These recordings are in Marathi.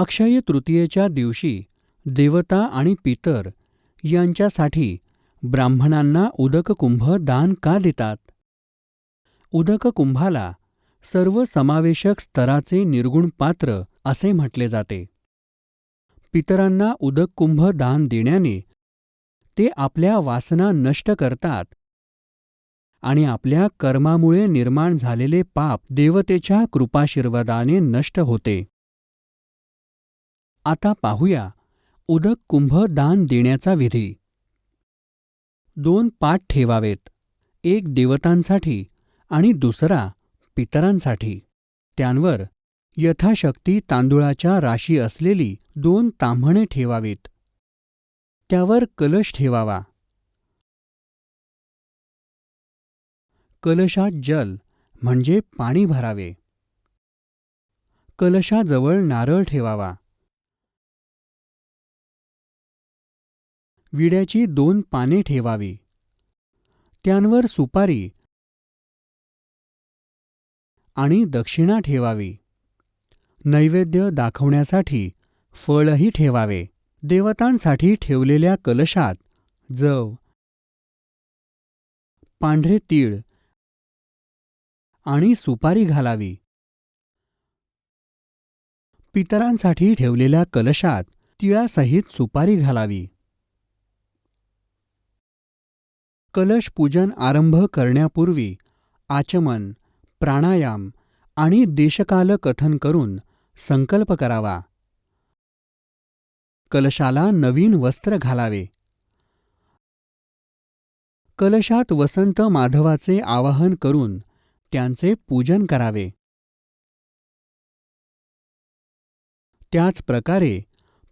अक्षय तृतीयेच्या दिवशी देवता आणि पितर यांच्यासाठी ब्राह्मणांना उदककुंभ दान का देतात? उदककुंभाला सर्वसमावेशक स्तराचे निर्गुण पात्र असे म्हटले जाते. पितरांना उदककुंभ दान देण्याने ते आपल्या वासना नष्ट करतात आणि आपल्या कर्मामुळे निर्माण झालेले पाप देवतेच्या कृपाशीर्वादाने नष्ट होते. आता पाहूया उदक कुंभ दान देण्याचा विधी. दोन पाठ ठेवावेत एक देवतांसाठी आणि दुसरा पितरांसाठी. त्यांवर यथाशक्ती तांदुळाच्या राशी असलेली दोन ताम्हणे ठेवावीत. त्यावर कलश ठेवावा. कलशात जल म्हणजे पाणी भरावे. कलशाजवळ नारळ ठेवावा. विड्याची दोन पाने ठेवावी. त्यांवर सुपारी आणि दक्षिणा ठेवावी. नैवेद्य दाखवण्यासाठी फळही ठेवावे. देवतांसाठी ठेवलेल्या कलशात जव पांढरे तीळ आणि सुपारी घालावी. पितरांसाठी ठेवलेल्या कलशात तिळासहित सुपारी घालावी. कलश पूजन आरंभ करण्यापूर्वी आचमन प्राणायाम आणि देशकाल कथन करून संकल्प करावा. कलशाला नवीन वस्त्र घालावे. कलशात वसंत माधवाचे आवाहन करून त्यांचे पूजन करावे. त्याच प्रकारे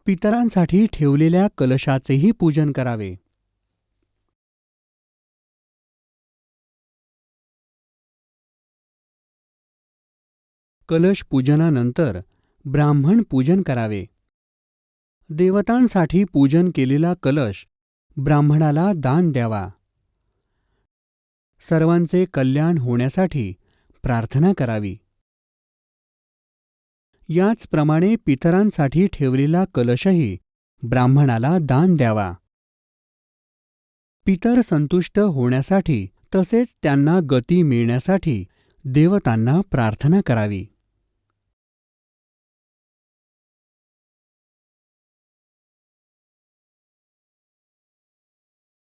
पितरांसाठी ठेवलेल्या कलशाचेही पूजन करावे. कलश पूजनानंतर ब्राह्मण पूजन करावे. देवतांसाठी पूजन केलेला कलश ब्राह्मणाला दान द्यावा. सर्वांचे कल्याण होण्यासाठी प्रार्थना करावी. याचप्रमाणे पितरांसाठी ठेवलेला कलशही ब्राह्मणाला दान द्यावा. पितर संतुष्ट होण्यासाठी तसेच त्यांना गती मिळण्यासाठी देवतांना प्रार्थना करावी.